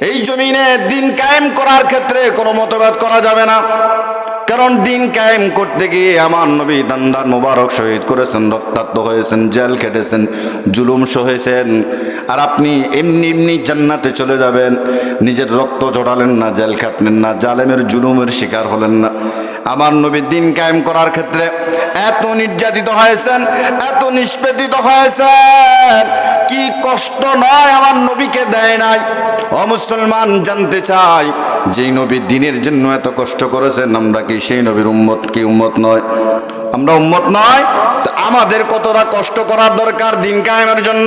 এই জমিনে দিন কায়েম করার ক্ষেত্রে কোনো মতভেদ করা যাবে না। কারণ দিন কায়েম করতে গিয়ে আমার নবী দান্দার মোবারক শহীদ করেছেন, রক্তাক্ত হয়েছেন, জেল খেটেছেন, জুলুম সহেছেন আর আপনি এমনি এমনি জান্নাতে চলে যাবেন, নিজের রক্ত জড়ালেন না, জেল খাটলেন না, জালেমের জুলুমের শিকার হলেন না। আমার নবী দিন কায়েম করার ক্ষেত্রে এত নির্যাতিত হয়েছেন, এত নিষ্পেদিত হয়েছেন। কি কষ্ট নয় আমার নবীকে দেয় নাই। ও মুসলমান, জানতে চাই, যেই নবী দিনের জন্য এত কষ্ট করেছেন, আমরা কি সেই নবীর উম্মত কি উম্মত নয়? আমরা উম্মত নয় আমাদের কতটা কষ্ট করার দরকার দিন কায়েমের জন্য?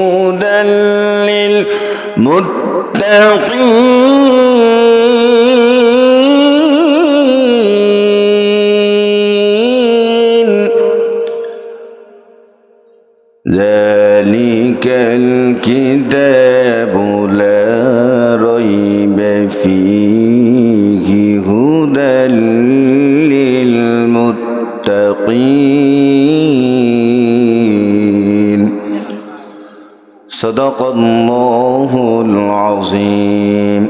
هدى للمتقين صدق الله العظيم.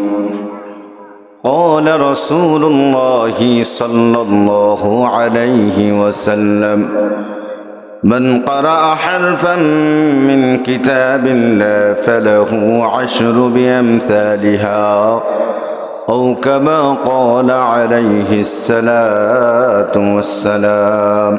قال رسول الله صلى الله عليه وسلم من قرأ حرفا من كتاب الله فله عشر بأمثالها أو كما قال عليه الصلاة والسلام.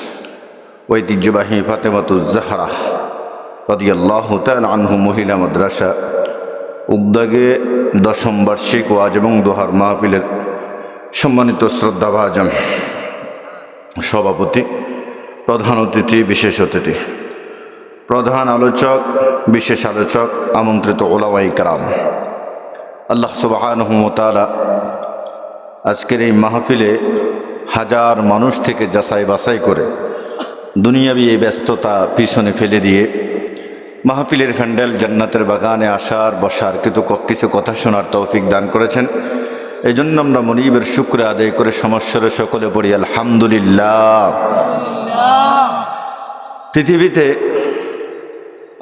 ঐতিহ্যবাহী ফাতেমাতুজ্জাহরা রদিয়াল্লাহ আনহু মহিলা মাদ্রাসা, উদ্যোগে দশম বার্ষিক ওয়াজ এবং দোহার মাহফিলের সম্মানিত শ্রদ্ধাভাজন সভাপতি, প্রধান অতিথি, বিশেষ অতিথি, প্রধান আলোচক, বিশেষ আলোচক, আমন্ত্রিত ওলামাই কারাম। আল্লাহ সুবাহানহমতালা আজকের এই মাহফিলে হাজার মানুষ থেকে যাচাই বাছাই করে দুনিয়াবি এই ব্যস্ততা পিছনে ফেলে দিয়ে মাহফিলের ফ্যান্ডেল জান্নাতের বাগানে আসার, বসার কিছু কিছু কথা শোনার তৌফিক দান করেছেন। এই জন্য আমরা মনিবের শুক্র আদায় করে সমস্যার সকলে পড়ি, আলহামদুলিল্লাহ। পৃথিবীতে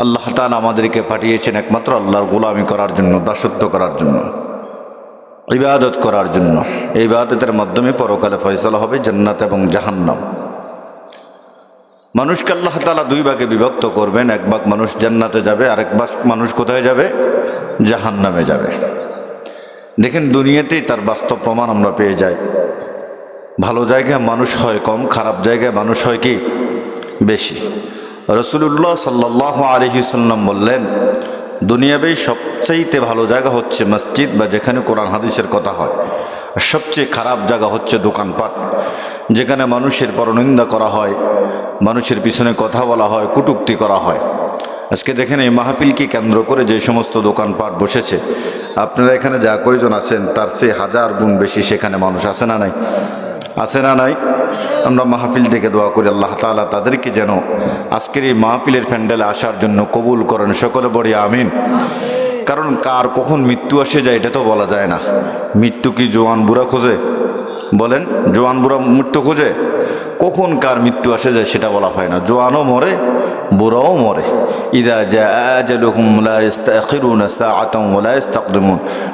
আল্লাহ তালা আমাদেরকে পাঠিয়েছেন একমাত্র আল্লাহর গোলামি করার জন্য, দাসত্ব করার জন্য, ইবাদত করার জন্য। এই ইবাদতের মাধ্যমে পরকালে ফয়সলা হবে, জান্নাত এবং জাহান্নাম। মানুষকে আল্লাহ তালা দুই ভাগে বিভক্ত করবেন, এক ভাগ মানুষ জান্নাতে যাবে, আরেক ভাগ মানুষ কোথায় যাবে? জাহান্নামে যাবে। দেখেন দুনিয়াতেই তার বাস্তব প্রমাণ আমরা পেয়ে যাই। ভালো জায়গায় মানুষ হয় কম, খারাপ জায়গায় মানুষ হয় কি? বেশি। রসুল্লাহ সাল্লাহ আলহি সাল্লাম বললেন দুনিয়াবে সবচাইতে ভালো জায়গা হচ্ছে মসজিদ বা যেখানে কোরআন হাদিসের কথা হয়। আর সবচেয়ে খারাপ জায়গা হচ্ছে দোকানপাট, যেখানে মানুষের পরনিন্দা করা হয়। মানুষের পিছনে কথা বলা হয়, কটুক্তি করা হয়। আজকে দেখেন এই মাহফিলকে কেন্দ্র করে যে সমস্ত দোকানপাট বসেছে, আপনারা এখানে যা কয়জন আছেন, তার সে হাজার গুণ বেশি সেখানে মানুষ আছে না নাই? আছে না নাই? আমরা মাহফিল থেকে দোয়া করি, আল্লাহ তালা তাদেরকে যেন আজকের এই মাহফিলের প্যান্ডেলে আসার জন্য কবুল করেন। সকলে বড়ি আমিন। কারণ কার কখন মৃত্যু আসে যায়, এটা তো বলা যায় না। মৃত্যু কি জোয়ান বুড়া খোঁজে? বলেন, জোয়ান বুড়া মৃত্যু খোঁজে? কখন কার মৃত্যু আসে যায় সেটা বলা হয় না। জোয়ানও মরে, বুড়াও মরে।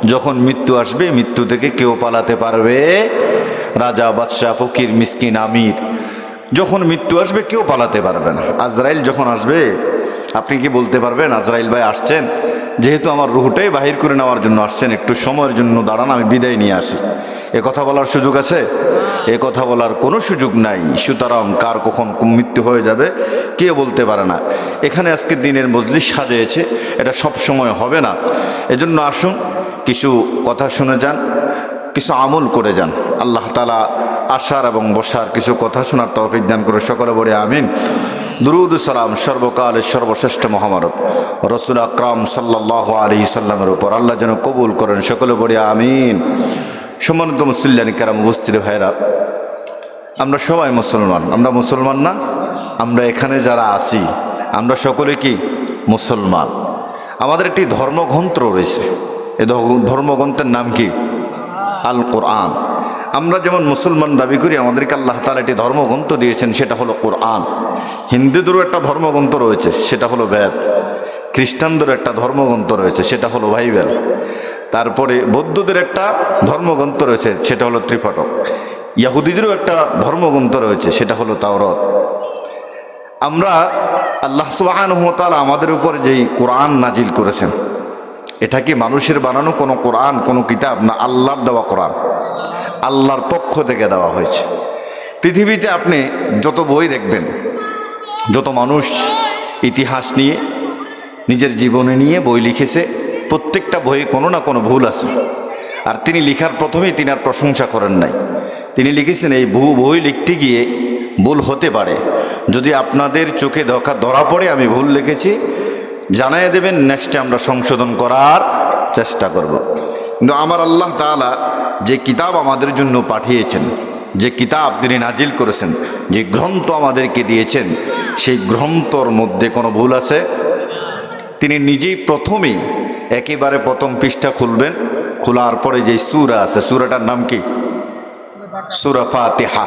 যখন মৃত্যু আসবে, মৃত্যু থেকে কেউ পালাতে পারবে? রাজা, বাদশাহ, ফকির, মিসকিন, আমির। যখন মৃত্যু আসবে, কেউ পালাতে পারবে না। আজরাইল যখন আসবে, আপনি কি বলতে পারবেন, আজরাইল ভাই আসছেন? যেহেতু আমার রুহটাই বাহির করে নেওয়ার জন্য আসছেন, একটু সময়ের জন্য দাঁড়ান, আমি বিদায় নিয়ে আসি। এ কথা বলার সুযোগ আছে? এ কথা বলার কোনো সুযোগ নাই। সুতরাং কার কখন মৃত্যু হয়ে যাবে কে বলতে পারে না। এখানে আজকে দিনের মজলিস সাজিয়েছে। এটা সব সময় হবে না। এজন্য আসুন কিছু কথা শুনে যান কিছু আমল করে যান। আল্লাহ তালা আসার এবং বসার কিছু কথা শোনার তৌফিক দান করে সকলে বলে আমিন। দুরুদ সালাম সর্বকালের সর্বশ্রেষ্ঠ মহামারব রসুল আকরাম সাল্লাহ আলী সাল্লামের উপর। আল্লাহ যেন কবুল করেন। সকলে বলে আমিন। সম্মানিত মুসল্লান কেরাম, উপস্থিত ভাইরা আমরা সবাই মুসলমান। আমরা মুসলমান না, আমরা এখানে যারা আছি, আমরা সকলে কি মুসলমান? আমাদের একটি ধর্মগ্রন্থ রয়েছে। এ ধর্মগ্রন্থের নাম কি? আল কোরআন আমরা যেমন মুসলমান দাবি করি, আমাদেরকে আল্লাহ তালা একটি ধর্মগ্রন্থ দিয়েছেন, সেটা হলো কোরআন। হিন্দুদেরও একটা ধর্মগ্রন্থ রয়েছে, সেটা হলো বেদ। খ্রিস্টানদেরও একটা ধর্মগ্রন্থ রয়েছে, সেটা হলো বাইবেল। তারপরে বৌদ্ধদের একটা ধর্মগ্রন্থ রয়েছে, সেটা হলো ত্রিপটক ইয়াহুদিদেরও একটা ধর্মগ্রন্থ রয়েছে, সেটা হলো তাওরত। আমরা আল্লাহ সুবাহান আমাদের উপর যেই কোরআন নাজিল করেছেন, এটা কি মানুষের বানানো কোনো কোরআন, কোনো কিতাব, না আল্লাহর দেওয়া কোরআন? আল্লাহর পক্ষ থেকে দেওয়া হয়েছে। পৃথিবীতে আপনি যত বই দেখবেন, যত মানুষ ইতিহাস নিয়ে, নিজের জীবনে নিয়ে বই লিখেছে প্রত্যেকটা বইয়ে কোনো না কোনো ভুল আছে। আর তিনি লিখার প্রথমেই তিনি আর প্রশংসা করেন নাই। তিনি লিখেছেন, এই ভু, বই লিখতে গিয়ে ভুল হতে পারে। যদি আপনাদের চোখে ধরা ধরা পড়ে, আমি ভুল লিখেছি জানাই দেবেন নেক্সটে আমরা সংশোধন করার চেষ্টা করব। কিন্তু আমার আল্লাহ তাআলা যে কিতাব আমাদের জন্য পাঠিয়েছেন, যে কিতাব তিনি নাজিল করেছেন, যে গ্রন্থ আমাদেরকে দিয়েছেন, সেই গ্রন্থর মধ্যে কোনো ভুল আছে? তিনি নিজেই প্রথমেই একেবারে প্রথম পৃষ্ঠা খুলবেন, খোলার পরে যে সুরা আছে, সুরাটার নাম কি? সুরা ফাতেহা।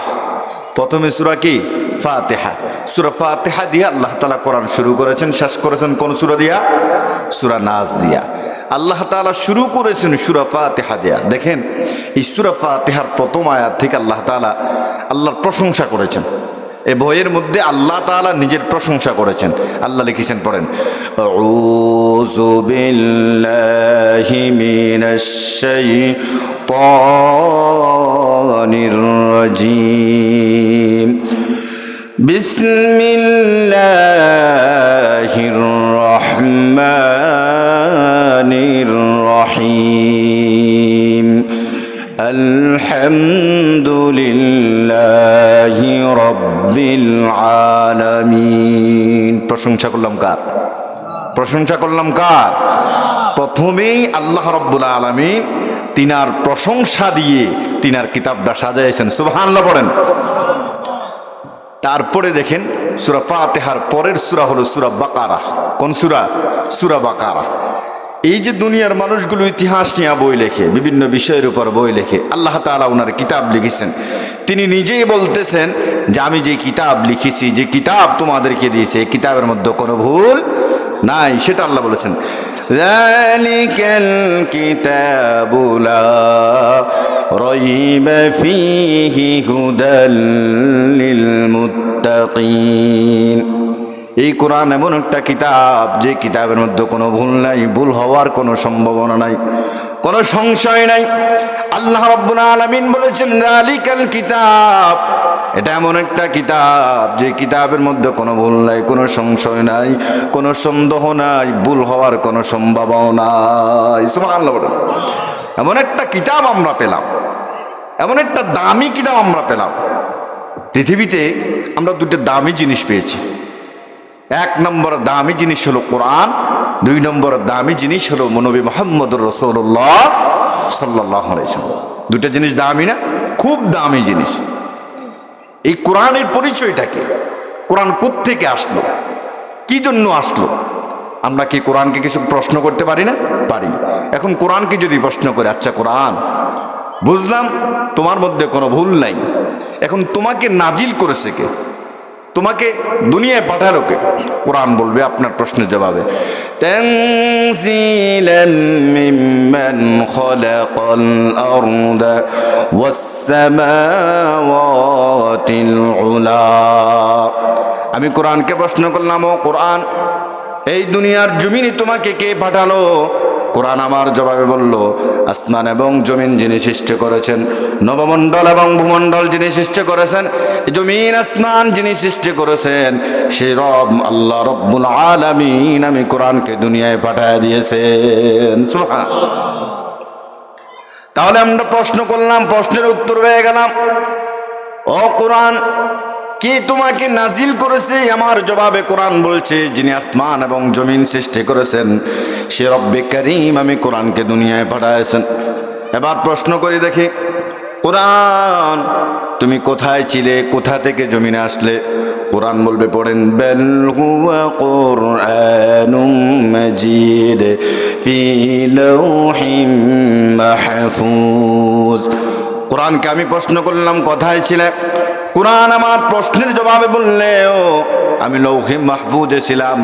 প্রথমে সুরা কি? ফাতেহা। সুরা ফাতেহা দিয়ে আল্লাহ তালা কোরআন শুরু করেছেন, শেষ করেছেন কোন সুরা দিয়া? সুরা নাজ দিয়া। আল্লাহ তালা শুরু করেছেন সুরা ফাতেহা দিয়া। দেখেন, এই সুরা ফাতেহার প্রথম আয়াত থেকে আল্লাহ তালা আল্লাহর প্রশংসা করেছেন। এই বইয়ের মধ্যে আল্লাহ তাআলা নিজের প্রশংসা করেছেন। আল্লাহ লিখেছেন পড়েন রহিম। الحمد لله رب العالمين প্রশংসা করলাম কার প্রশংসা করলাম কার প্রথমেই আল্লাহ রব্বুল আলমিন তিনার প্রশংসা দিয়ে তিনার কিতাবটা সাজাইছেন সুবহানাল্লাহ পড়েন তারপরে দেখেন সুরা ফাতেহার পরের সুরা হলো সুরা বাকারা কোন সুরা সুরা বাকারা এই যে দুনিয়ার মানুষগুলো ইতিহাস নিয়ে বই লেখে বিভিন্ন বিষয়ের উপর বই লেখে আল্লাহ তাআলা ওনার কিতাব লিখেছেন তিনি নিজেই বলতেছেন যে আমি যে কিতাব লিখেছি যে কিতাব তোমাদেরকে দিয়েছে এই কিতাবের মধ্যে কোনো ভুল নাই সেটা আল্লাহ বলেছেন ذلك الكتاب لا ريب فيه هدى للمتقين এই কোরআন এমন একটা কিতাব, যে কিতাবের মধ্যে কোনো ভুল নাই, ভুল হওয়ার কোনো সম্ভাবনা নাই, কোনো সংশয় নাই। আল্লাহ রব্বুল আলামিন বলেছেন আলিকাল কিতাব। এটা এমন একটা কিতাব, যে কিতাবের মধ্যে কোনো ভুল নাই, কোনো সংশয় নাই, কোনো সন্দেহ নাই, ভুল হওয়ার কোনো সম্ভাবনা নাই। এমন একটা কিতাব আমরা পেলাম, এমন একটা দামি কিতাব আমরা পেলাম। পৃথিবীতে আমরা দুটো দামি জিনিস পেয়েছি। এক নম্বর দামি জিনিস হলো কোরআন, দুই নম্বর দামি জিনিস হলো মনবী মোহাম্মদ রসৌল্লাহ সাল্লাহ দুটা জিনিস দামি না, খুব দামি জিনিস। এই কোরআনের পরিচয়টাকে কোরআন থেকে আসলো? কি জন্য আসলো? আমরা কি কোরআনকে কিছু প্রশ্ন করতে পারি না? পারি। এখন কোরআনকে যদি প্রশ্ন করে আচ্ছা কোরআন, বুঝলাম তোমার মধ্যে কোনো ভুল নাই। এখন তোমাকে নাজিল করেছে কে? তোমাকে দুনিয়ায় পাঠালো কে কোরআন বলবে আপনার প্রশ্নের জবাবে تنزيلا ممن خلق الأرض والسماوات العلا আমি কোরআনকে প্রশ্ন করলাম ও কোরআন এই দুনিয়ার জমিনে তোমাকে কে পাঠালো কোরআন আমার জবাবে বলল, আসমান এবং জমিন যিনি সৃষ্টি করেছেন, নবমণ্ডল এবং ভূমণ্ডল যিনি সৃষ্টি করেছেন জমিন আসমান যিনি সৃষ্টি করেছেন, সে রব আল্লাহ রব্বুল আলামিন আমি কোরআনকে দুনিয়ায় পাঠায় দিয়েছেন। তাহলে আমরা প্রশ্ন করলাম, প্রশ্নের উত্তর পেয়ে গেলাম। ও কোরআন কে তোমাকে নাজিল করেছে? আমার জবাবে কোরআন বলছে, যিনি আসমান এবং জমিন সৃষ্টি করেছেন, সে রব্বে করিম আমি কোরআনকে দুনিয়ায় পাঠাইছেন এবার প্রশ্ন করি দেখি, কোরআন, তুমি কোথায় ছিলে? কোথা থেকে জমিনে আসলে? কোরআন বলবে, পড়েন, বেল মাজিদ ফি লাউহিম মাহফুজ। কোরআনকে আমি প্রশ্ন করলাম, কোথায় ছিলে? কোরআন আমার প্রশ্নের জবাবে বললেও আমি লৌহে মাহফুজে ছিলাম।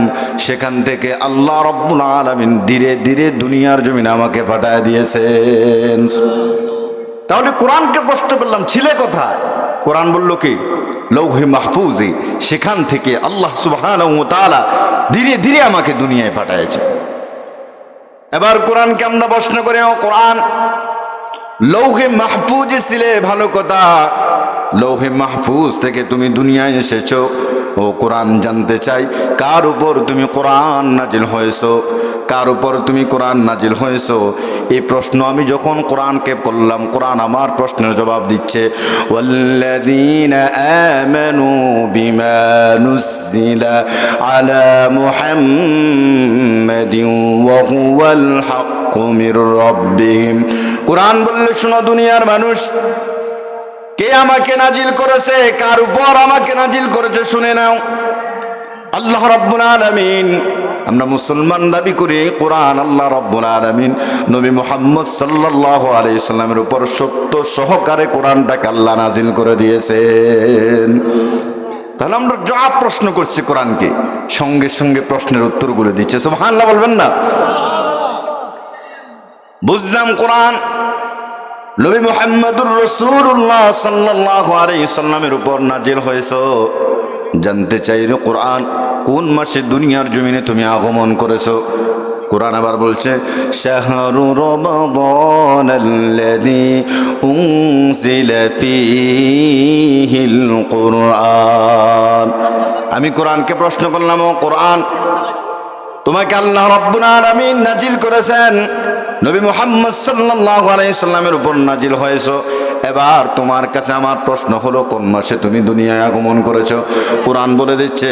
সেখান থেকে আল্লাহ রব্বুল আলমিন ধীরে ধীরে দুনিয়ার জমিনে আমাকে পাঠায় দিয়েছেন। তাহলে কোরআনকে প্রশ্ন করলাম, ছিলে কোথায়? কোরআন বলল কি? লৌহে মাহফুজে, সেখান থেকে আল্লাহ সুবহান ধীরে ধীরে আমাকে দুনিয়ায় পাঠাইছে এবার কোরআনকে আমরা প্রশ্ন করে কোরআন, লৌহে মাহফুজে ছিলে ভালো কথা লৌহে মাহফুজ থেকে তুমি দুনিয়ায় এসেছ। ও কোরআন জানতে চাই। কার উপর তুমি কোরআন নাজিল হয়েছো? কার উপর তুমি কোরআন নাজিল হয়েছো? এই প্রশ্ন আমি যখন কোরআনকে করলাম, কোরআন আমার প্রশ্নের জবাব দিচ্ছে কোরআন বললে, শোনো, দুনিয়ার মানুষ কে আমাকে নাজিল করেছে? কার উপর আমাকে নাজিল করেছে? শুনে নাও। আল্লাহ রব্বুল আলামিন, আমরা মুসলমান দাবি করি, কোরআন আল্লাহ রব্বুল আলামিন, নবী মুহাম্মদ সাল্লাল্লাহু আলাইহি সাল্লামের উপর সত্য সহকারে কোরআনটাকে আল্লাহ নাজিল করে দিয়েছেন। তাহলে আমরা যা প্রশ্ন করছি কোরআনকে, সঙ্গে সঙ্গে প্রশ্নের উত্তরগুলো দিচ্ছে। সব সুবহানাল্লাহ বলবেন না? বুঝলাম কোরআন নবী মোহাম্মদুর রসুল্লাহ সাল্লাহ সাল্লামের উপর নাজিল হয়েছ। জানতে চাই রে কোরআন কোন মাসে দুনিয়ার জমিনে তুমি আগমন করেছ? কোরআন আবার বলছে, শাহরু রমাদান আল্লাযী ফীহিল কুরআন। আমি কোরআনকে প্রশ্ন করলাম, ও কোরআন, তোমাকে আল্লাহ রব্বুল আলামিন নাজিল করেছেন। নবী মুহাম্মদ সাল্লাল্লাহু আলাইহি সাল্লামের উপর নাজিল হয়েছো। এবার তোমার কাছে আমার প্রশ্ন হলো, কোন মাসে তুমি দুনিয়ায় আগমন করেছ? কোরআন বলে দিচ্ছে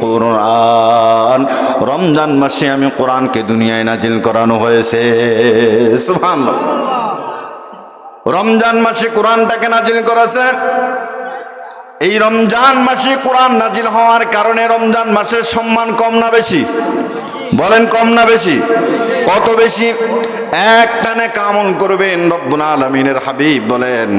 কুরআন। রমজান মাসে আমি কোরআনকে দুনিয়ায় নাজিল করানো হয়েছে। রমজান মাসে কোরআনটাকে নাজিল করেছে এই রমজান মাসে কোরআন নাজিল হওয়ার কারণে রমজান মাসের সম্মান কম না বেশি? বলেন কম না বেশি? কত বেশি? এক টানে কামল করবেন রব্বুল আলমিনের হাবিব বলেন,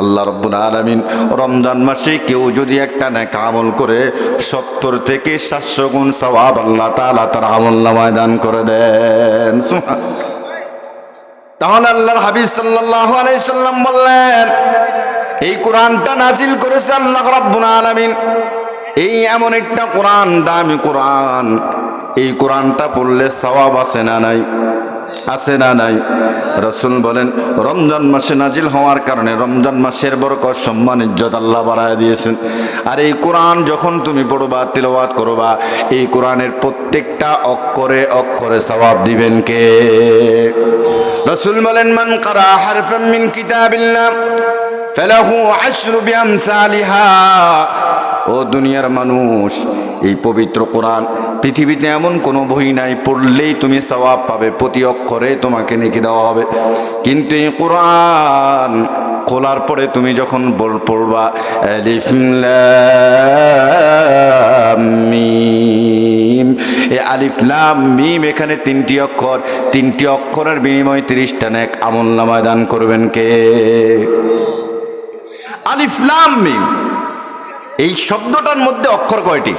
আল্লাহ রব্বুল আলমিন, রমজান মাসে কেউ যদি একটা নেক আমল করে সত্তর থেকে সাতশো গুণ সওয়াব আল্লাহ তাআলা তার আমল নামায় দান করে দেন। তাহলে আল্লাহর হাবিব সাল্লাল্লাহু আলাইহি সাল্লাম বললেন এই কোরআনটা নাজিল করেছে আল্লাহ রাব্বুল আলামিন। এই এমন একটা কোরআন, দামি কোরআন। এই কোরআনটা পড়লে সওয়াব আছে না নাই? আছে না নাই? রসুল বলেন, রমজান মাসে নাজিল হওয়ার কারণে রমজান মাসের বরকত, সম্মান, ইজ্জত আল্লাহ বাড়ায় দিয়েছেন। আর এই কোরআন যখন তুমি পড়বা, তিলওয়াত করবা, এই কোরআনের প্রত্যেকটা অক্ষরে অক্ষরে সওয়াব দিবেন কে? রসুল বলেন, মান কারা হারফাম মিন কিতাবিল্লাহ? ফালাহু আশরু বিআমসালিহা। ও দুনিয়ার মানুষ, এই পবিত্র কোরআন পৃথিবীতে এমন কোনো বই নাই, পড়লেই তুমি সওয়াব পাবে, প্রতি অক্ষরে তোমাকে নেকি দেওয়া হবে। কিন্তু এই কোরআন খোলার পরে তুমি যখন বল- পড়বা মিম, এই আলিফ লাম মিম এখানে তিনটি অক্ষর, তিনটি অক্ষরের বিনিময়ে তিরিশটা নেক আমল নামায় দান করবেন কে? আলিফ লাম মিম। এই শব্দটার মধ্যে অক্ষর কয়টি?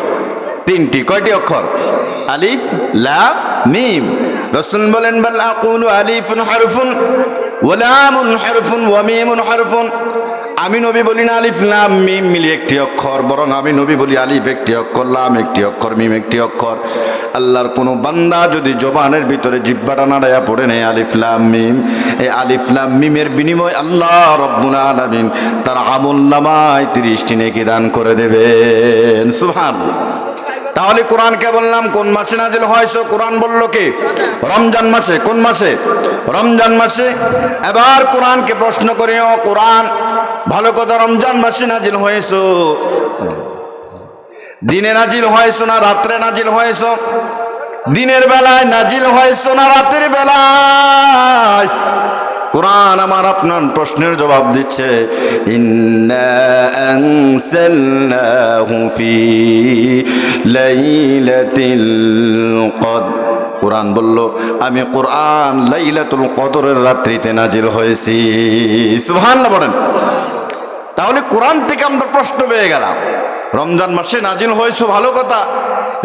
তিনটি। কয়টি অক্ষর? আলিফ লাম মিম। রসুল বলেন, বল আকুল আলিফুন হারফুন ওলামুন লামুন হারফুন ওয়ামিমুন হারফুন। আমি নবী বলি না আলিফ লাম মিম মিলি একটি অক্ষর, বরং আমি নবী বলি আলিফ একটি অক্ষর, লাম একটি অক্ষর, মিম একটি অক্ষর। আল্লাহর কোনো বান্দা যদি জবানের ভিতরে জিব্বাটা নাড়াইয়া পড়ে নেয়, আলিফ, লাম, মিম এই আলিফ, লাম, মিমের বিনিময় আল্লাহ রব্বুল আলামিন তার আমল নামায় তিরিশটি নেকি দান করে দেবেন। সুহান তাহলে কোরআনকে বললাম কোন মাসে নাজিল হয়েছে কোরআন বলল কি? রমজান মাসে, কোন মাসে? রমজান মাসে এবার কোরআনকে প্রশ্ন করি ও কোরআন ভালো কথা রমজান মাসে নাজিল হয়েছ? দিনে নাজিল হয়েছ না রাত্রে নাজিল হয়েছ? দিনের বেলায় নাজিল হয়েছ না রাতের বেলায়? কোরআন আমার আপনার প্রশ্নের জবাব দিচ্ছে, ইন্না কোরআন বলল, আমি কোরআন লাইলাতুল কদরের রাত্রিতে নাজিল হয়েছি। সুবহানাল্লাহ বলেন। তাহলে কোরআন থেকে আমরা প্রশ্ন পেয়ে গেলাম, রমজান মাসে নাজিল হয়েছে ভালো কথা,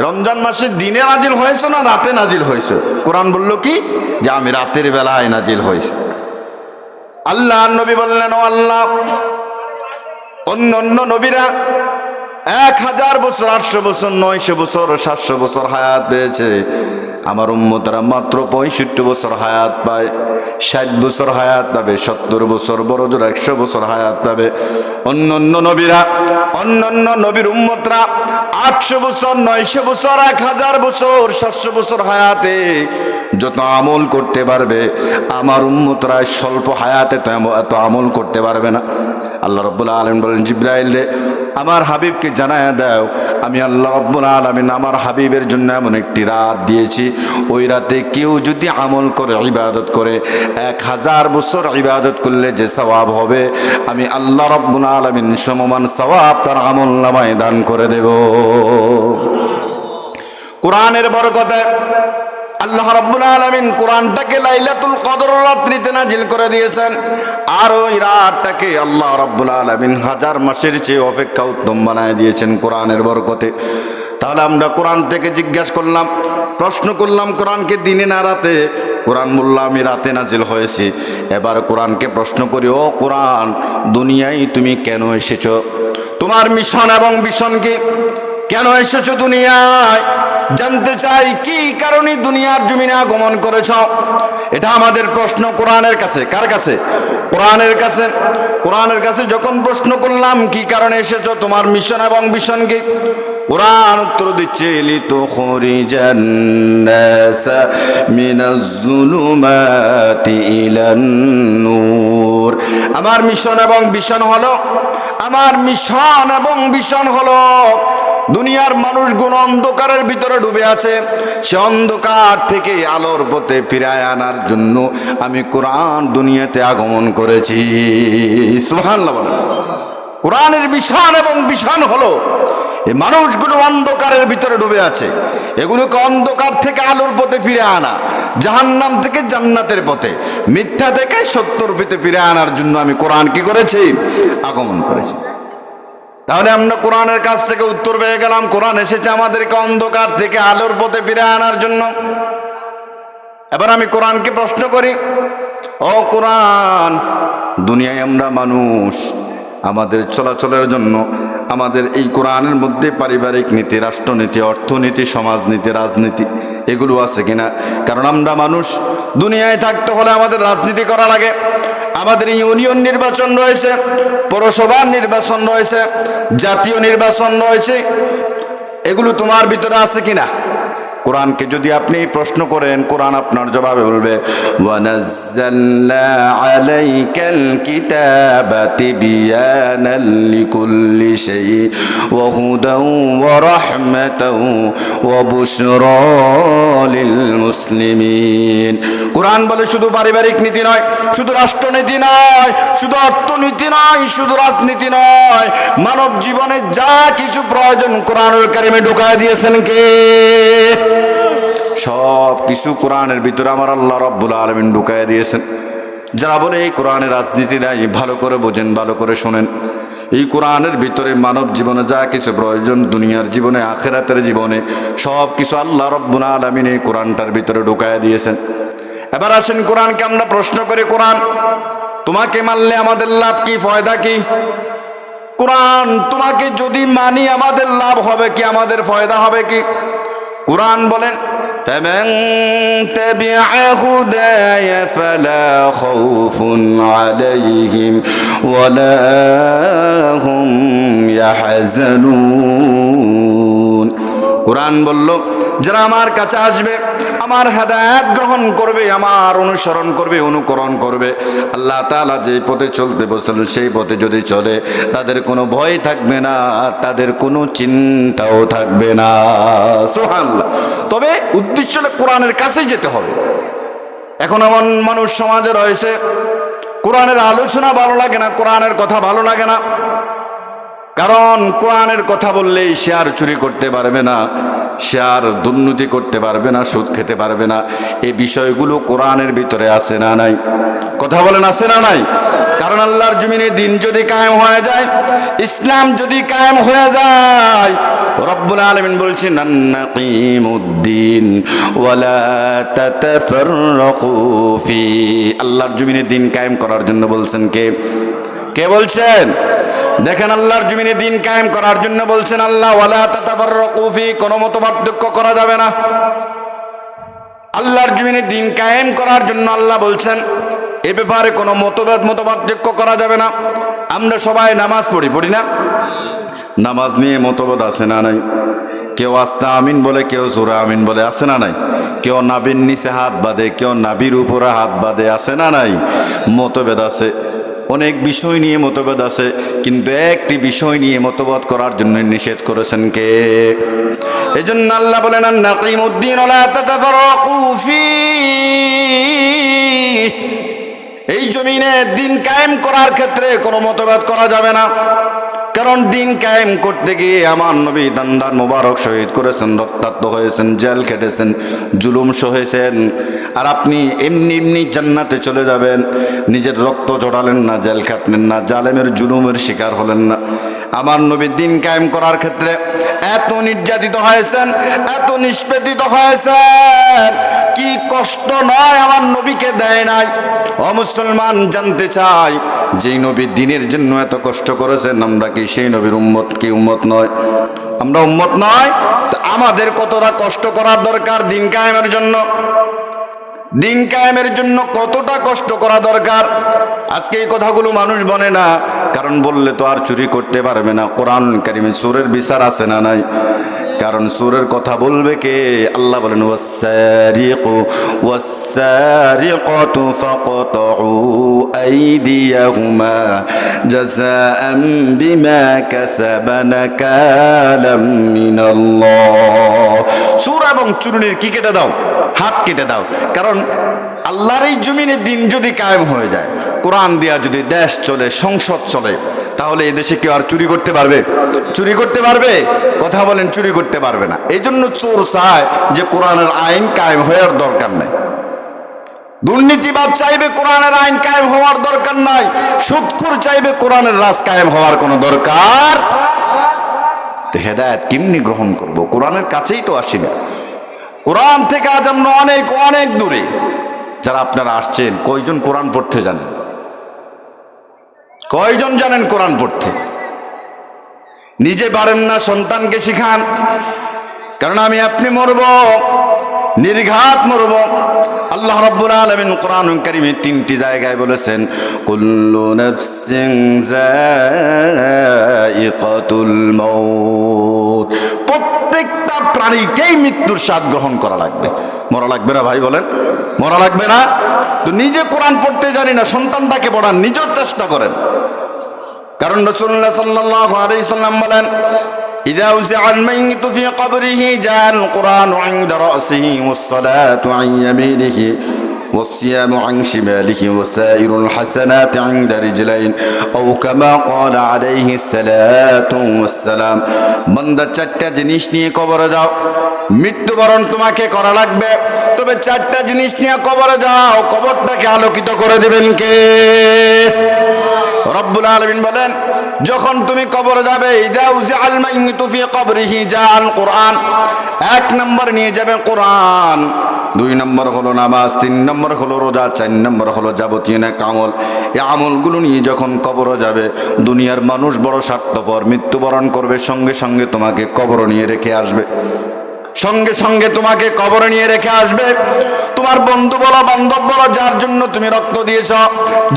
রমজান মাসে দিনে নাজিল হয়েছে না রাতে নাজিল হয়েছে? কোরআন বলল কি? যে আমি রাতের বেলায় নাজিল হয়েছে। আল্লাহ নবী বললেন, ও আল্লাহ অন্য অন্য নবীরা এক হাজার বছর, আটশো বছর, নয়শো বছর, সাতশো বছর হায়াত পেয়েছে। আমার উম্মতরা মাত্র পঁয়ষট্টি বছর হায়াত পায়, ষাট বছর হায়াত পাবে, সত্তর বছর, বড় জোর একশো বছর হায়াত পাবে। অন্য অন্য নবীরা অন্য অন্য নবীর উম্মতরা আটশো বছর, নয়শো বছর, এক হাজার বছর, সাতশো বছর হায়াতে যত আমল করতে পারবে, আমার উম্মতরা স্বল্প হায়াতে তো এত আমল করতে পারবে না। আল্লাহ রব্বুল আলম বলেন জিব্রাইল রে, আমার হাবিবকে জানায় দাও আমি আল্লাহ রব্বুল আলমিন আমার হাবিবের জন্য এমন একটি রাত দিয়েছি। ওই রাতে কেউ যদি আমল করে ইবাদত করে এক হাজার বছর ইবাদত করলে যে সওয়াব হবে আমি আল্লাহ রব্বুল আলমিন সমমান সওয়াব তার আমল নামায় দান করে দেব। কোরআনের বরকতে আল্লাহ রাব্বুল আলামিন কোরআনটাকে লাইলাতুল কদর রাত্রিতে নাজিল করে দিয়েছেন। আর ওই রাতটাকে আল্লাহ রাব্বুল আলামিন হাজার মাসের চেয়ে অপেক্ষা উত্তম বানায় দিয়েছেন কোরআনের বরকতে। তাহলে আমরা কোরআন থেকে জিজ্ঞাসা করলাম, প্রশ্ন করলাম, কোরআনকে দিনে না রাতে? কোরআন বলল আমি রাতে নাজিল হয়েছি। এবার কোরআনকে প্রশ্ন করি, ও কোরআন, দুনিয়ায় তুমি কেন এসেছ? তোমার মিশন এবং বিশন কি? কেন এসেছ দুনিয়ায়? জানতে চাই, কি কারণে দুনিয়ার জমিনে আগমন করেছ? এটা আমাদের প্রশ্ন কোরআনের কাছে। কার কাছে? কোরআনের কাছে। কোরআনের কাছে যখন প্রশ্ন করলাম, কি কারণে এসেছ? তোমার মিশন এবং বিশন কি কোরআন উত্তর দিচ্ছে আমার মিশন এবং বিশন হলো, আমার মিশন এবং বিশন হলো দুনিয়ার মানুষগুলো অন্ধকারের ভিতরে ডুবে আছে। সে অন্ধকার থেকে আলোর পথে ফিরায় আনার জন্য আমি কোরআন দুনিয়াতে আগমন করেছি। কোরআনের বিশান এবং বিশান হলো এই মানুষগুলো অন্ধকারের ভিতরে ডুবে আছে। এগুলোকে অন্ধকার থেকে আলোর পথে ফিরে আনা, জাহান্নাম থেকে জান্নাতের পথে, মিথ্যা থেকে সত্যর পেতে ফিরে আনার জন্য আমি কোরআন কি করেছি? আগমন করেছি। তাহলে আমরা কোরআনের কাছ থেকে উত্তর পেয়ে গেলাম। কোরআন এসেছে আমাদেরকে অন্ধকার থেকে আলোর পথে ফিরে আনার জন্য। এবার আমি কোরআনকে প্রশ্ন করি। ও কোরআন, দুনিয়ায় আমরা মানুষ, আমাদের চলাচলের জন্য আমাদের এই কোরআনের মধ্যে পারিবারিক নীতি, রাষ্ট্রনীতি, অর্থনীতি, সমাজনীতি, রাজনীতি, এগুলো আছে কিনা? কারণ আমরা মানুষ, দুনিয়ায় থাকতে হলে আমাদের রাজনীতি করা লাগে। আমাদের ইউনিয়ন নির্বাচন রয়েছে, পৌরসভার নির্বাচন রয়েছে, জাতীয় নির্বাচন রয়েছে। এগুলো তোমার ভিতরে আছে কিনা? কোরআনকে যদি আপনি প্রশ্ন করেন, কোরআন আপনার জবাবে বলবে মুসলিমিন। কোরআন বলে শুধু পারিবারিক নীতি নয়, শুধু রাষ্ট্রনীতি নয়, শুধু অর্থনীতি নয়, শুধু রাজনীতি নয়, মানব জীবনে যা কিছু প্রয়োজন কোরআনুল কারিমে ঢুকায় দিয়েছেন কে? সব কিছু কোরআনের ভিতরে আমার আল্লাহ রব্বুল আলমিন ঢুকায় দিয়েছেন। যারা বলে এই কোরআনের রাজনীতি নাই, ভালো করে বোঝেন, ভালো করে শোনেন। এই কোরআনের ভিতরে মানব জীবনে যা কিছু প্রয়োজন, দুনিয়ার জীবনে, আখেরাতের জীবনে, সব কিছু আল্লাহ রব্বুল আলমিন এই কোরআনটার ভিতরে ঢুকায় দিয়েছেন। এবার আসেন কোরআনকে আমরা প্রশ্ন করি, কোরআন, তোমাকে মানলে আমাদের লাভ কি, ফয়দা কি? কোরআন, তোমাকে যদি মানি আমাদের লাভ হবে কি, আমাদের ফয়দা হবে কি? কোরআন বলেন فمن تبع هداي فلا خوف عليهم ولا هم يحزنون কোরআন বলল যারা আমার কাছে আসবে আমার হেদায়াত গ্রহণ করবে, আমার অনুসরণ করবে, অনুকরণ করবে। আল্লাহ তাআলা যে পথে চলতে বসল সেই পথে যদি চলে, তাদের কোনো ভয় থাকবে না তাদের কোনো চিন্তাও থাকবে না। সোহান্লাহ তবে উদ্দেশ্য কোরআনের কাছেই যেতে হবে। এখন এমন মানুষ সমাজে রয়েছে, কোরআনের আলোচনা ভালো লাগে না, কোরআনের কথা ভালো লাগে না। কারণ কোরআনের কথা বললেই সে আর চুরি করতে পারবে না, সে আর দুর্নীতি করতে পারবে না, সুদ খেতে পারবে না। এই বিষয়গুলো কোরআনের ভিতরে আছে না নাই? কথা বলেন, আছে না নাই? কারণ আল্লাহর জমিনে দিন যদি কায়েম হয়ে যায়, ইসলাম যদি কায়েম হয়ে যায়, রব্বুল আলমিন বলছেন ফি। আল্লাহর জমিনে দিন কায়েম করার জন্য বলছেন কে? কে বলছেন? দেখেন আল্লাহর জমিনে দিন কায়েম করার জন্য বলছেন, আল্লাহ, ওয়ালা তাতাফাররাকু ফি, কোনো মত পার্থক্য করা যাবে না। আল্লাহর জমিনে দিন কায়েম করার জন্য আল্লাহ বলছেন, এ ব্যাপারে কোনো মতভেদ মত পার্থক্য করা যাবে না। আমরা সবাই নামাজ পড়ি পড়ি না? নামাজ নিয়ে মতভেদ আছে না নাই? কেউ আস্তা আমিন বলে, কেউ জোরা আমিন বলে, আছে না নাই? কেউ নাবির নিচে হাত বাঁধে, কেউ নাবির উপরে হাত বাঁধে, আছে না নাই? মতভেদ আছে। অনেক বিষয় নিয়ে মতভেদ আছে, কিন্তু একটি বিষয় নিয়ে মতবাদ করার জন্য নিষেধ করেছেন কে? এই জন্য আল্লাহ বলেন এই জমিনে দিন কায়েম করার ক্ষেত্রে কোনো মতভেদ করা যাবে না। কারণ দিন কায়েম করতে গিয়ে আমার নবী দান্দার মোবারক শহীদ করেছেন, রক্তাক্ত হয়েছেন, জেল খেটেছেন, জুলুম সহেছেন আর আপনি এমনি এমনি জান্নাতে চলে যাবেন, নিজের রক্ত জড়ালেন না, জেল খাটলেন না, জালেমের জুলুমের শিকার হলেন না। আমার নবী দিন কায়েম করার ক্ষেত্রে এত নির্যাতিত হয়েছেন, এত নিষ্পেদিত হয়েছেন, কি কষ্ট নয় আমার নবীকে দেয় নাই। অ মুসলমান, জানতে চাই, যেই নবী দিনের জন্য এত কষ্ট করেছেন, আমরা কি সেই নবীর উম্মত কি উম্মত নয়? আমরা উম্মত নয় আমাদের কতটা কষ্ট করার দরকার দিন কায়েমের জন্য? দিন কায়েমের জন্য কতটা কষ্ট করা দরকার? আজকে এই কথাগুলো মানুষ বনে না, কারণ বললে তো আর চুরি করতে পারবে না। কোরআন কারিমে সুরের বিচার আছে না নাই? কারণ সুরের কথা বলবে কে? আল্লাহ বলেন ওয়াসারিকু ওয়াসারিকাতু ফাকতাউ আইদিয়াহুমা জাযাআম বিমা কাসাবা নাকালাম মিনাল্লাহ. সুর এবং চুরুনির কি কেটে দাও? হাত কেটে দাও। কারণ আল্লাহর এই জমিনে দিন যদি কায়েম হয়ে যায়, কোরআন দিয়া যদি দেশ চলে, সংসদ চলে, তাহলে এই দেশে কেউ আর চুরি করতে পারবে? চুরি করতে পারবে? কথা বলেন, চুরি করতে পারবে না। এই জন্য চোর চায় যে কোরআনের আইন কায়েম হওয়ার দরকার নেই। দুর্নীতিবাদ চাইবে কোরআনের আইন কায়েম হওয়ার দরকার নাই। সুৎখুর চাইবে কোরআনের রাজ কায়েম হওয়ার কোনো দরকার তো হেদায়ত কেমনি গ্রহণ করব? কোরআনের কাছেই তো আসি না। কোরআন থেকে আজ আমরা অনেক অনেক দূরে। যারা আপনারা আসছেন, কয়জন কোরআন পড়তে জানেন? কয়জন জানেন কোরআন পড়তে? নিজে পারেন না, সন্তানকে শিখান। কারণ আমি আপনি মরব। নির্ঘাত মরব আল্লাহ রাব্বুল আলামিন কোরআন কারিমে তিনটি জায়গায় বলেছেন, কুল্লু নাফসিন যায়িকাতুল মাউত। প্রত্যেকটা প্রাণীকেই মৃত্যুর স্বাদ গ্রহণ করা লাগবে। মরা লাগবে না ভাই বলেন? মরা লাগবে না? তো নিজে কোরআন পড়তে জানি না, সন্তানটাকে পড়ান নিজের চেষ্টা করেন। কারণ রসুল্লাহ সাল্লাহ আলাইসাল্লাম বলেন إذا وزع الميت في قبره جاء القرآن عند رأسه والصلاة عن يمينه والصيام عن شماله وسائر الحسنات عند رجلين أو كما قال عليه الصلاة والسلام বন্দা চারটা জিনিস নিয়ে কবরে যাও মৃত্যুবরণ তোমাকে করা লাগবে তবে চারটা জিনিস নিয়ে কবরে যাও কবরটাকে আলোকিত করে দেবেন কে রব্বুল আলমিন বলেন যখন তুমি কবর যাবে কোরআন এক নম্বর নিয়ে যাবে কোরআন। দুই নম্বর হলো নামাজ, তিন নম্বর হলো রোজা, চার নম্বর হলো যাবতীয় না কামল এই আমলগুলো নিয়ে যখন কবর যাবে, দুনিয়ার মানুষ বড় স্বার্থপর, মৃত্যুবরণ করবে, সঙ্গে সঙ্গে তোমাকে কবর নিয়ে রেখে আসবে। সঙ্গে সঙ্গে তোমাকে কবরে নিয়ে রেখে আসবে। তোমার বন্ধু বলা বান্ধব বলা, যার জন্য তুমি রক্ত দিয়েছ,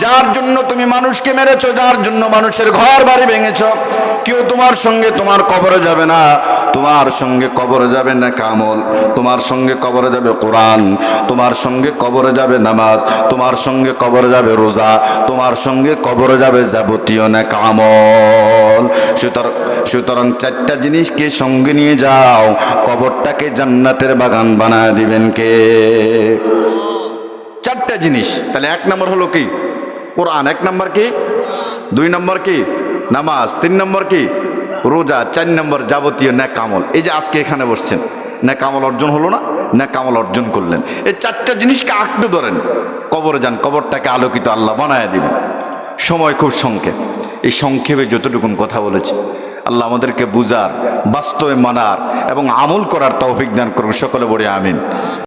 যার জন্য তুমি মানুষকে মেরেছ, যার জন্য মানুষের ঘর বাড়ি ভেঙেছ কেউ তোমার সঙ্গে তোমার কবরে যাবে না। তোমার সঙ্গে কবরে যাবে না কামল তোমার সঙ্গে কবরে যাবে কোরআন। তোমার সঙ্গে কবরে যাবে নামাজ। তোমার সঙ্গে কবরে যাবে রোজা। তোমার সঙ্গে কবরে যাবে যাবতীয় না কামল সুতরাং সুতরাং চারটা জিনিসকে সঙ্গে নিয়ে যাও। কবরটাকে জান্নাতের বাগান বানায় দিবেন কে? চারটা জিনিস। তাহলে এক নম্বর হলো কি? কোরআন। এক নম্বর কি? দুই নম্বর কি? নামাজ, তিন নম্বর কি? রোজা, চার নম্বর যাবতীয় ন্যাক কামল এই যে আজকে এখানে বসছেন ন্যাক কামল অর্জন হলো না? ন্যাক কামল অর্জন করলেন। এই চারটা জিনিসকে আঁকড়ে ধরেন। কবরে যান, কবরটাকে আলোকিত আল্লাহ বানায় দিবেন। সময় খুব সংক্ষেপ। এই সংক্ষেপে যতটুকুন কথা বলেছি, আল্লাহ আমাদেরকে বুঝার, বাস্তবে মানার এবং আমল করার তৌফিক দান করুন। সকলে বলে আমিন।